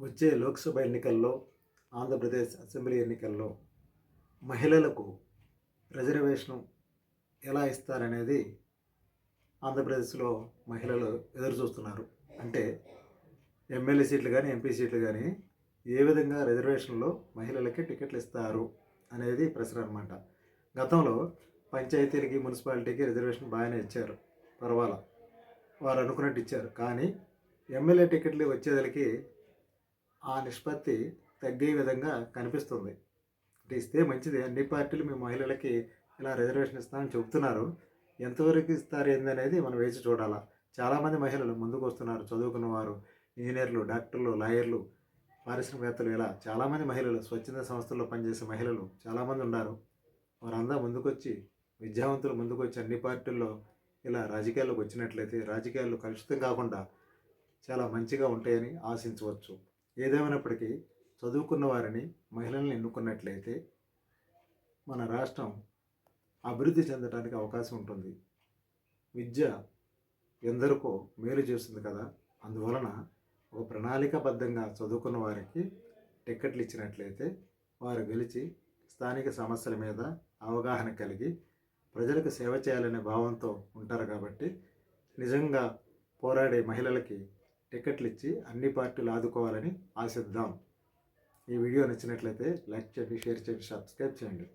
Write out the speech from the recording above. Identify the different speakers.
Speaker 1: వచ్చే లోక్సభ ఎన్నికల్లో ఆంధ్రప్రదేశ్ అసెంబ్లీ ఎన్నికల్లో మహిళలకు రిజర్వేషన్ ఎలా ఇస్తారనేది ఆంధ్రప్రదేశ్లో మహిళలు ఎదురు చూస్తున్నారు. అంటే ఎమ్మెల్యే సీట్లు కానీ ఎంపీ సీట్లు కానీ ఏ విధంగా రిజర్వేషన్లో మహిళలకి టికెట్లు ఇస్తారు అనేది ప్రశ్న అనమాట గతంలో పంచాయతీలకి మున్సిపాలిటీకి రిజర్వేషన్ బాగానే ఇచ్చారు. పర్వాలా? వారు అనుకున్నట్టు ఇచ్చారు. కానీ ఎమ్మెల్యే టికెట్లు వచ్చేదలకి ఆ నిష్పత్తి తగ్గే విధంగా కనిపిస్తుంది. అంటే ఇస్తే మంచిది. అన్ని పార్టీలు మీ మహిళలకి ఇలా రిజర్వేషన్ ఇస్తామని చెబుతున్నారు. ఎంతవరకు ఇస్తారు ఏందనేది మనం వేచి చూడాలా. చాలామంది మహిళలు ముందుకు వస్తున్నారు. చదువుకున్న వారు ఇంజనీర్లు డాక్టర్లు లాయర్లు పారిశ్రామికవేత్తలు ఇలా చాలామంది మహిళలు స్వచ్ఛంద సంస్థల్లో పనిచేసే మహిళలు చాలామంది ఉన్నారు. వారందరూ ముందుకొచ్చి విద్యావంతులు ముందుకొచ్చి అన్ని పార్టీల్లో ఇలా రాజకీయాల్లోకి వచ్చినట్లయితే రాజకీయాల్లో కలుషితం కాకుండా చాలా మంచిగా ఉంటాయని ఆశించవచ్చు. ఏదేమైనప్పటికీ చదువుకున్న వారిని మహిళల్ని ఎన్నుకున్నట్లయితే మన రాష్ట్రం అభివృద్ధి చెందడానికి అవకాశం ఉంటుంది. విద్య ఎందరికో మేలు చేస్తుంది కదా! అందువలన ఒక ప్రణాళికాబద్ధంగా చదువుకున్న వారికి టిక్కెట్లు ఇచ్చినట్లయితే వారు గెలిచి స్థానిక సమస్యల మీద అవగాహన కలిగి ప్రజలకు సేవ చేయాలనే భావంతో ఉంటారు కాబట్టి నిజంగా పోరాడే మహిళలకి టికెట్లు ఇచ్చి అన్ని పార్టీలు ఆదుకోవాలని ఆశిద్దాం. ఈ వీడియో నచ్చినట్లయితే లైక్ చేయండి షేర్ చేయండి సబ్స్క్రైబ్ చేయండి.